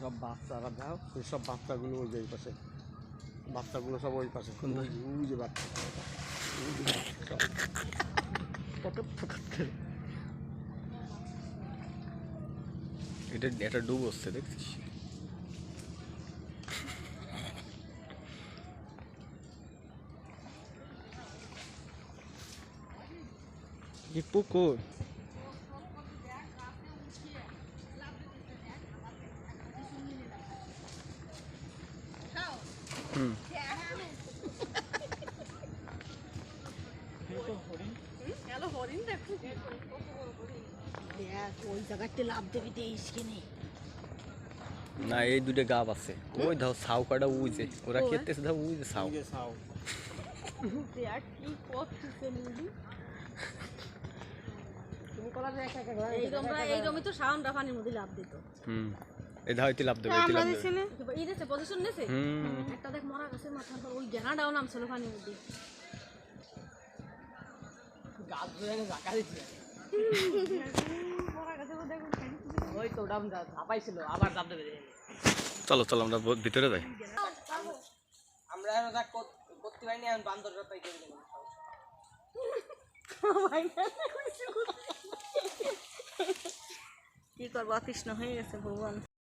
সব বাচ্চারা দাও। ওই সব বাচ্চাগুলো ওই যে এই পাশে। বাচ্চাগুলো সব ওই পাশে। ওই যে বাচ্চা। ওই। এটা এটা ডুব হচ্ছে দেখছিস? কি পুকুর হুম হ্যালো হরিণ দেখো দেখ ওই জায়গাতে লাভ দেবে দেশ কিনে না এই দুটো গাব আছে। ওই দাও ছাউ কাটা উইছে ওরা? খেতেছে উইছে ছাউ। এই গমরা তো সাউন্ড পানির মধ্যে লাভ দিত। হুম। এই দাও লাভ দেবে লাভ পজিশন নেছে? একটা দেখ মরা গেছে মাথার পর ওই গেনাটাও নামছিল পানির মধ্যে। গাছ ধরে জাকা দিচ্ছে মরা গেছে ও দেখো ওই তো ওটা ঝাপাইছিল আবার জাপ দেবে। চলো চলো আমরা ভিতরে যাই। আমরা আর করতে পারিনি এখন বান্দর তাই করে দিলাম কি করব অতৃষ্ণ হয়ে গেছে ভগবান।